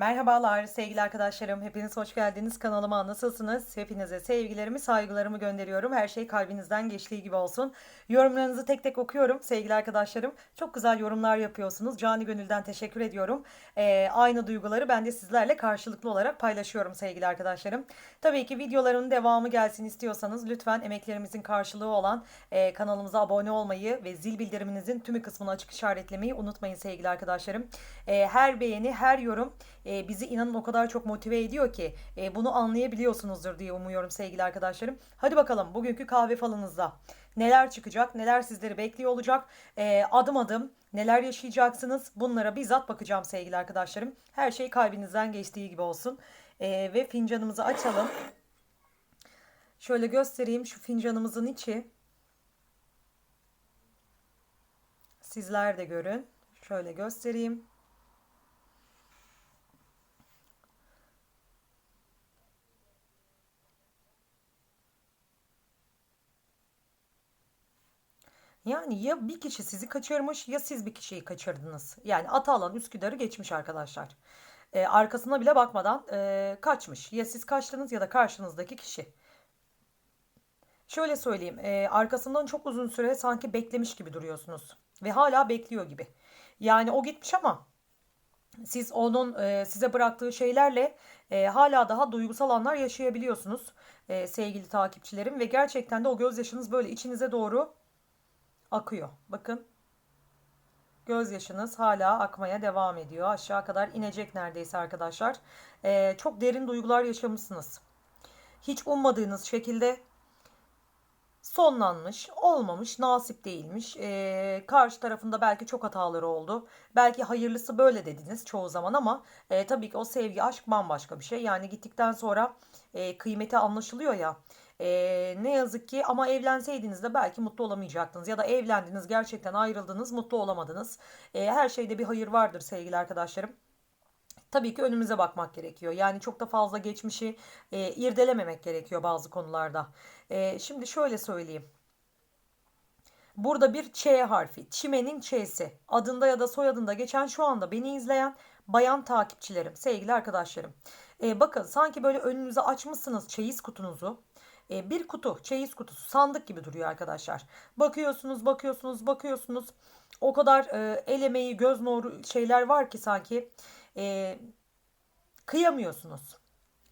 Merhabalar sevgili arkadaşlarım. Hepiniz hoş geldiniz kanalıma. Nasılsınız? Hepinize sevgilerimi, saygılarımı gönderiyorum. Her şey kalbinizden geçtiği gibi olsun. Yorumlarınızı tek tek okuyorum sevgili arkadaşlarım. Çok güzel yorumlar yapıyorsunuz. Cani gönülden teşekkür ediyorum. Ee, aynı duyguları ben de sizlerle karşılıklı olarak paylaşıyorum sevgili arkadaşlarım. Tabii ki videoların devamı gelsin istiyorsanız lütfen emeklerimizin karşılığı olan e, kanalımıza abone olmayı ve zil bildiriminizin tümü kısmını açık işaretlemeyi unutmayın sevgili arkadaşlarım. E, her beğeni, her yorum e, bizi inanın o kadar çok motive ediyor ki e, bunu anlayabiliyorsunuzdur diye umuyorum sevgili arkadaşlarım. Hadi bakalım bugünkü kahve falınızda neler çıkacak, neler sizleri bekliyor olacak, e, adım adım neler yaşayacaksınız bunlara bizzat bakacağım sevgili arkadaşlarım. Her şey kalbinizden geçtiği gibi olsun. E, ve fincanımızı açalım. Şöyle göstereyim şu fincanımızın içi. Sizler de görün. Şöyle göstereyim. Yani ya bir kişi sizi kaçırmış ya siz bir kişiyi kaçırdınız. Yani Atalan Üsküdar'ı geçmiş arkadaşlar. Ee, arkasına bile bakmadan e, kaçmış. Ya siz kaçtınız ya da karşınızdaki kişi. Şöyle söyleyeyim. e, arkasından çok uzun süre sanki beklemiş gibi duruyorsunuz. Ve hala bekliyor gibi. Yani o gitmiş ama siz onun e, size bıraktığı şeylerle e, hala daha duygusal anlar yaşayabiliyorsunuz e, sevgili takipçilerim. Ve gerçekten de o gözyaşınız böyle içinize doğru akıyor. Bakın gözyaşınız hala akmaya devam ediyor. Aşağı kadar inecek neredeyse arkadaşlar. Ee, çok derin duygular yaşamışsınız. Hiç ummadığınız şekilde sonlanmış, olmamış, nasip değilmiş. Ee, karşı tarafında belki çok hataları oldu. Belki hayırlısı böyle dediniz çoğu zaman ama e, tabii ki o sevgi, aşk bambaşka bir şey. Yani gittikten sonra e, kıymeti anlaşılıyor ya. Ee, ne yazık ki ama evlenseydiniz de belki mutlu olamayacaktınız. Ya da evlendiniz gerçekten ayrıldınız mutlu olamadınız. Ee, her şeyde bir hayır vardır sevgili arkadaşlarım. Tabii ki önümüze bakmak gerekiyor. Yani çok da fazla geçmişi e, irdelememek gerekiyor bazı konularda. E, şimdi şöyle söyleyeyim. Burada bir Ç harfi. Çimenin Ç'si. Adında ya da soyadında geçen şu anda beni izleyen bayan takipçilerim, sevgili arkadaşlarım. E, bakın sanki böyle önünüze açmışsınız çeyiz kutunuzu. E, bir kutu, çeyiz kutusu, sandık gibi duruyor arkadaşlar. Bakıyorsunuz, bakıyorsunuz, bakıyorsunuz. O kadar e, el göz nuru şeyler var ki sanki e, kıyamıyorsunuz.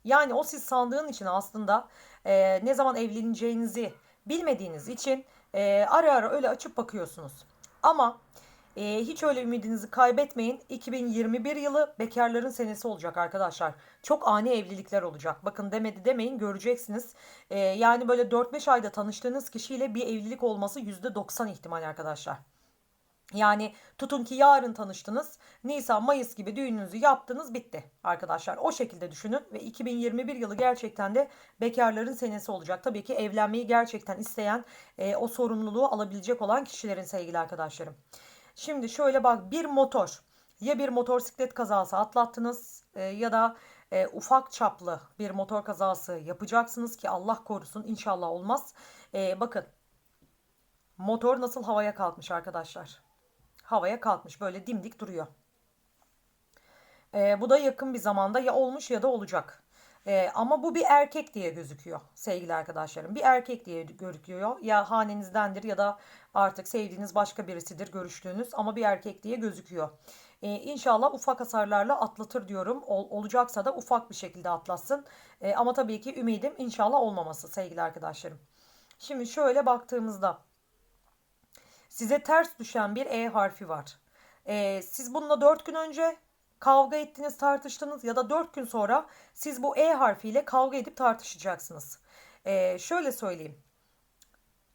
Yani o siz sandığın için aslında e, ne zaman evleneceğinizi bilmediğiniz için e, ara ara öyle açıp bakıyorsunuz. Ama e, hiç öyle ümidinizi kaybetmeyin. 2021 yılı bekarların senesi olacak arkadaşlar. Çok ani evlilikler olacak. Bakın demedi demeyin göreceksiniz. E, yani böyle 4-5 ayda tanıştığınız kişiyle bir evlilik olması %90 ihtimal arkadaşlar. Yani tutun ki yarın tanıştınız. Nisan, Mayıs gibi düğününüzü yaptınız bitti arkadaşlar. O şekilde düşünün ve 2021 yılı gerçekten de bekarların senesi olacak. Tabii ki evlenmeyi gerçekten isteyen e, o sorumluluğu alabilecek olan kişilerin sevgili arkadaşlarım. Şimdi şöyle bak bir motor ya bir motosiklet kazası atlattınız e, ya da e, ufak çaplı bir motor kazası yapacaksınız ki Allah korusun inşallah olmaz. E, bakın motor nasıl havaya kalkmış arkadaşlar. Havaya kalkmış böyle dimdik duruyor. E, bu da yakın bir zamanda ya olmuş ya da olacak. Ee, ama bu bir erkek diye gözüküyor sevgili arkadaşlarım. Bir erkek diye gözüküyor. Ya hanenizdendir ya da artık sevdiğiniz başka birisidir görüştüğünüz ama bir erkek diye gözüküyor. Ee, inşallah ufak hasarlarla atlatır diyorum. Ol, olacaksa da ufak bir şekilde atlatsın. Ee, ama tabii ki ümidim inşallah olmaması sevgili arkadaşlarım. Şimdi şöyle baktığımızda size ters düşen bir E harfi var. Ee, siz bununla 4 gün önce kavga ettiniz, tartıştınız ya da 4 gün sonra siz bu E harfiyle kavga edip tartışacaksınız. Ee, şöyle söyleyeyim.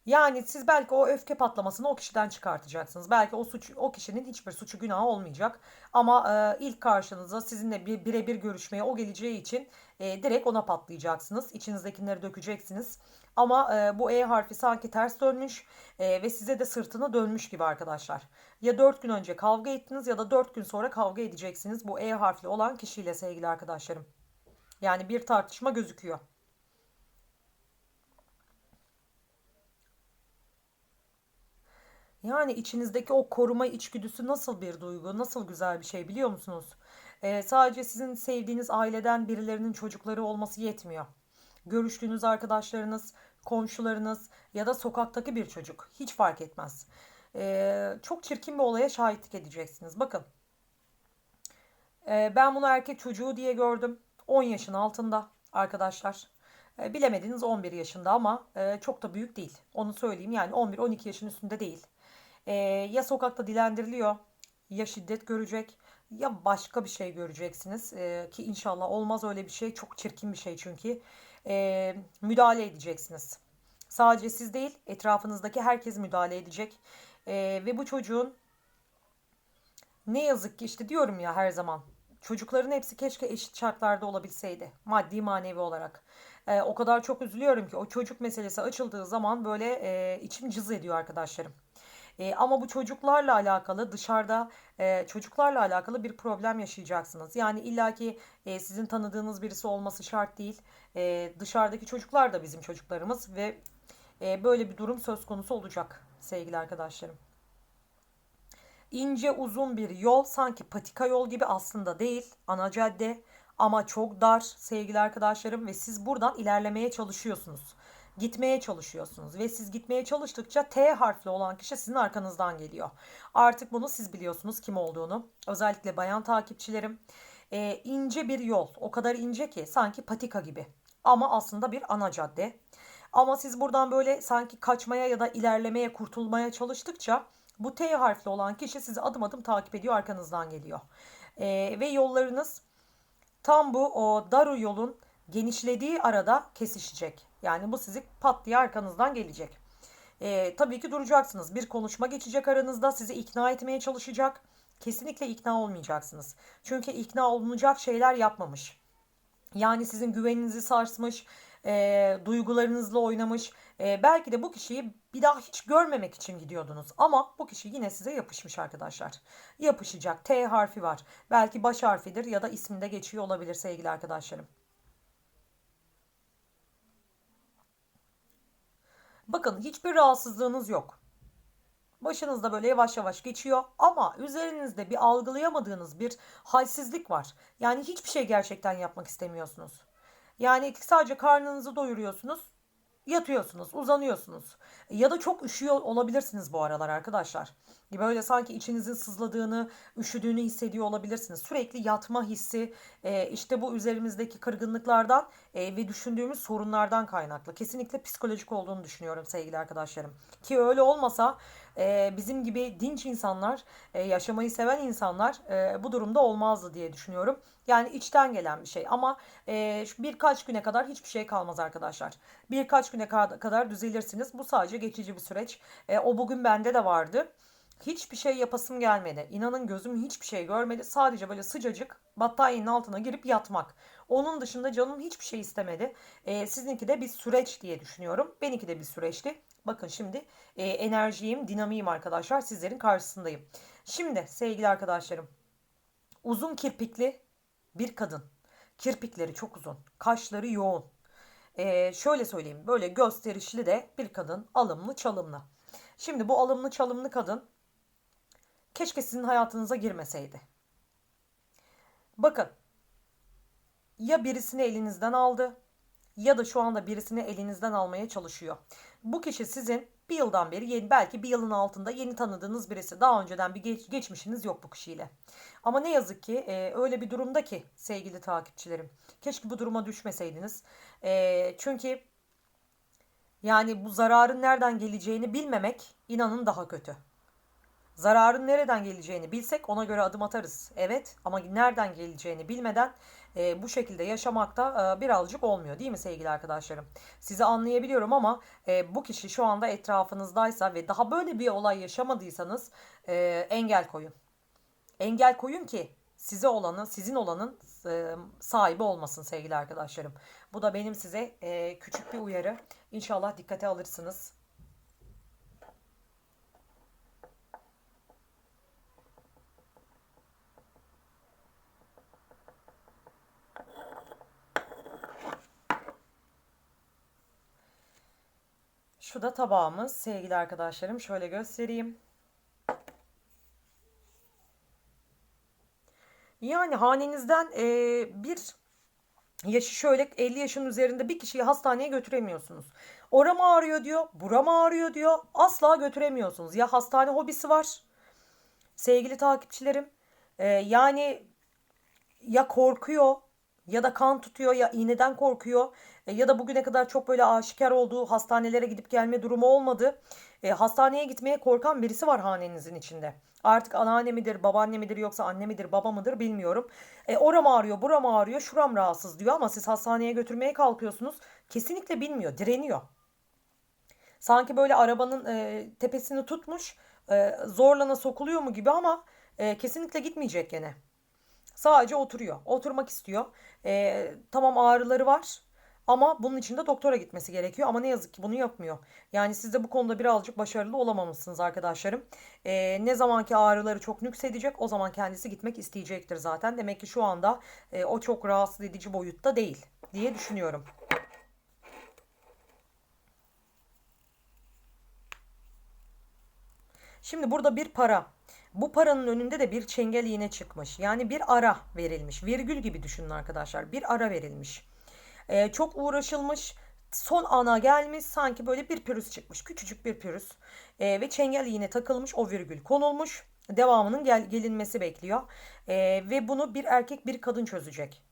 Yani siz belki o öfke patlamasını o kişiden çıkartacaksınız. Belki o suç o kişinin hiçbir suçu günahı olmayacak. Ama e, ilk karşınıza sizinle bir birebir görüşmeye o geleceği için e, direkt ona patlayacaksınız. İçinizdekileri dökeceksiniz. Ama e, bu E harfi sanki ters dönmüş e, ve size de sırtını dönmüş gibi arkadaşlar. Ya 4 gün önce kavga ettiniz ya da 4 gün sonra kavga edeceksiniz bu E harfli olan kişiyle sevgili arkadaşlarım. Yani bir tartışma gözüküyor. Yani içinizdeki o koruma içgüdüsü nasıl bir duygu, nasıl güzel bir şey biliyor musunuz? E, sadece sizin sevdiğiniz aileden birilerinin çocukları olması yetmiyor. Görüştüğünüz arkadaşlarınız, komşularınız ya da sokaktaki bir çocuk hiç fark etmez. E, çok çirkin bir olaya şahitlik edeceksiniz. Bakın e, ben bunu erkek çocuğu diye gördüm. 10 yaşın altında arkadaşlar. E, bilemediniz 11 yaşında ama e, çok da büyük değil. Onu söyleyeyim yani 11-12 yaşın üstünde değil. E, ya sokakta dilendiriliyor ya şiddet görecek ya başka bir şey göreceksiniz. E, ki inşallah olmaz öyle bir şey. Çok çirkin bir şey çünkü. E, müdahale edeceksiniz. Sadece siz değil etrafınızdaki herkes müdahale edecek. E, ve bu çocuğun ne yazık ki işte diyorum ya her zaman çocukların hepsi keşke eşit şartlarda olabilseydi maddi manevi olarak. E, o kadar çok üzülüyorum ki o çocuk meselesi açıldığı zaman böyle e, içim cız ediyor arkadaşlarım. E, ama bu çocuklarla alakalı dışarıda e, çocuklarla alakalı bir problem yaşayacaksınız. Yani illaki e, sizin tanıdığınız birisi olması şart değil. E, dışarıdaki çocuklar da bizim çocuklarımız ve e, böyle bir durum söz konusu olacak sevgili arkadaşlarım. İnce uzun bir yol sanki patika yol gibi aslında değil ana cadde ama çok dar sevgili arkadaşlarım ve siz buradan ilerlemeye çalışıyorsunuz. Gitmeye çalışıyorsunuz ve siz gitmeye çalıştıkça T harfli olan kişi sizin arkanızdan geliyor. Artık bunu siz biliyorsunuz kim olduğunu. Özellikle bayan takipçilerim. Ee, ince bir yol o kadar ince ki sanki patika gibi ama aslında bir ana cadde. Ama siz buradan böyle sanki kaçmaya ya da ilerlemeye kurtulmaya çalıştıkça bu T harfli olan kişi sizi adım adım takip ediyor arkanızdan geliyor. Ee, ve yollarınız tam bu o daru yolun genişlediği arada kesişecek. Yani bu sizi pat diye arkanızdan gelecek. Ee, tabii ki duracaksınız. Bir konuşma geçecek aranızda sizi ikna etmeye çalışacak. Kesinlikle ikna olmayacaksınız. Çünkü ikna olunacak şeyler yapmamış. Yani sizin güveninizi sarsmış, e, duygularınızla oynamış. E, belki de bu kişiyi bir daha hiç görmemek için gidiyordunuz. Ama bu kişi yine size yapışmış arkadaşlar. Yapışacak. T harfi var. Belki baş harfidir ya da isminde geçiyor olabilir sevgili arkadaşlarım. Bakın hiçbir rahatsızlığınız yok. Başınızda böyle yavaş yavaş geçiyor ama üzerinizde bir algılayamadığınız bir halsizlik var. Yani hiçbir şey gerçekten yapmak istemiyorsunuz. Yani sadece karnınızı doyuruyorsunuz, yatıyorsunuz, uzanıyorsunuz. Ya da çok üşüyor olabilirsiniz bu aralar arkadaşlar. Böyle sanki içinizin sızladığını, üşüdüğünü hissediyor olabilirsiniz. Sürekli yatma hissi e, işte bu üzerimizdeki kırgınlıklardan e, ve düşündüğümüz sorunlardan kaynaklı. Kesinlikle psikolojik olduğunu düşünüyorum sevgili arkadaşlarım. Ki öyle olmasa e, bizim gibi dinç insanlar, yaşamayı seven insanlar bu durumda olmazdı diye düşünüyorum. Yani içten gelen bir şey ama birkaç güne kadar hiçbir şey kalmaz arkadaşlar. Birkaç güne kadar düzelirsiniz. Bu sadece geçici bir süreç. O bugün bende de vardı. Hiçbir şey yapasım gelmedi. İnanın gözüm hiçbir şey görmedi. Sadece böyle sıcacık battaniyenin altına girip yatmak. Onun dışında canım hiçbir şey istemedi. Ee, sizinki de bir süreç diye düşünüyorum. Benimki de bir süreçti. Bakın şimdi e, enerjiyim, dinamiyim arkadaşlar. Sizlerin karşısındayım. Şimdi sevgili arkadaşlarım. Uzun kirpikli bir kadın. Kirpikleri çok uzun. Kaşları yoğun. Ee, şöyle söyleyeyim. Böyle gösterişli de bir kadın. Alımlı çalımlı. Şimdi bu alımlı çalımlı kadın keşke sizin hayatınıza girmeseydi. Bakın ya birisini elinizden aldı ya da şu anda birisini elinizden almaya çalışıyor. Bu kişi sizin bir yıldan beri yeni, belki bir yılın altında yeni tanıdığınız birisi. Daha önceden bir geç, geçmişiniz yok bu kişiyle. Ama ne yazık ki e, öyle bir durumda ki sevgili takipçilerim. Keşke bu duruma düşmeseydiniz. E, çünkü yani bu zararın nereden geleceğini bilmemek inanın daha kötü. Zararın nereden geleceğini bilsek ona göre adım atarız. Evet ama nereden geleceğini bilmeden e, bu şekilde yaşamak da e, birazcık olmuyor değil mi sevgili arkadaşlarım? Sizi anlayabiliyorum ama e, bu kişi şu anda etrafınızdaysa ve daha böyle bir olay yaşamadıysanız e, engel koyun. Engel koyun ki size olanı, sizin olanın e, sahibi olmasın sevgili arkadaşlarım. Bu da benim size e, küçük bir uyarı. İnşallah dikkate alırsınız. Şu da tabağımız sevgili arkadaşlarım. Şöyle göstereyim. Yani hanenizden e, bir yaşı şöyle 50 yaşın üzerinde bir kişiyi hastaneye götüremiyorsunuz. Oram ağrıyor diyor, buram ağrıyor diyor. Asla götüremiyorsunuz. Ya hastane hobisi var sevgili takipçilerim. E, yani ya korkuyor ya da kan tutuyor ya iğneden korkuyor e, ya da bugüne kadar çok böyle aşikar olduğu hastanelere gidip gelme durumu olmadı. E, hastaneye gitmeye korkan birisi var hanenizin içinde. Artık anneanne midir, babaanne midir yoksa anne midir, baba mıdır bilmiyorum. E, oram ağrıyor, buram ağrıyor, şuram rahatsız diyor ama siz hastaneye götürmeye kalkıyorsunuz. Kesinlikle bilmiyor, direniyor. Sanki böyle arabanın e, tepesini tutmuş, e, zorlana sokuluyor mu gibi ama e, kesinlikle gitmeyecek gene. Sadece oturuyor. Oturmak istiyor. Ee, tamam ağrıları var. Ama bunun için de doktora gitmesi gerekiyor. Ama ne yazık ki bunu yapmıyor. Yani siz de bu konuda birazcık başarılı olamamışsınız arkadaşlarım. Ee, ne zamanki ağrıları çok nüksedecek o zaman kendisi gitmek isteyecektir zaten. Demek ki şu anda e, o çok rahatsız edici boyutta değil diye düşünüyorum. Şimdi burada bir para. Bu paranın önünde de bir çengel iğne çıkmış. Yani bir ara verilmiş. Virgül gibi düşünün arkadaşlar. Bir ara verilmiş. Ee, çok uğraşılmış. Son ana gelmiş. Sanki böyle bir pürüz çıkmış. Küçücük bir pürüz. Ee, ve çengel iğne takılmış. O virgül konulmuş. Devamının gel gelinmesi bekliyor. Ee, ve bunu bir erkek bir kadın çözecek.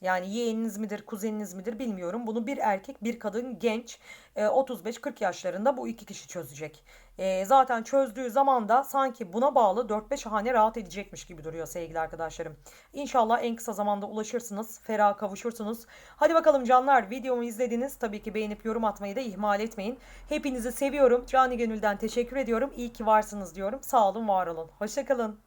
Yani yeğeniniz midir, kuzeniniz midir bilmiyorum. Bunu bir erkek, bir kadın genç 35-40 yaşlarında bu iki kişi çözecek. E, zaten çözdüğü zaman da sanki buna bağlı 4-5 hane rahat edecekmiş gibi duruyor sevgili arkadaşlarım. İnşallah en kısa zamanda ulaşırsınız, ferah kavuşursunuz. Hadi bakalım canlar videomu izlediniz. Tabii ki beğenip yorum atmayı da ihmal etmeyin. Hepinizi seviyorum. Cani gönülden teşekkür ediyorum. İyi ki varsınız diyorum. Sağ olun, var olun. Hoşçakalın.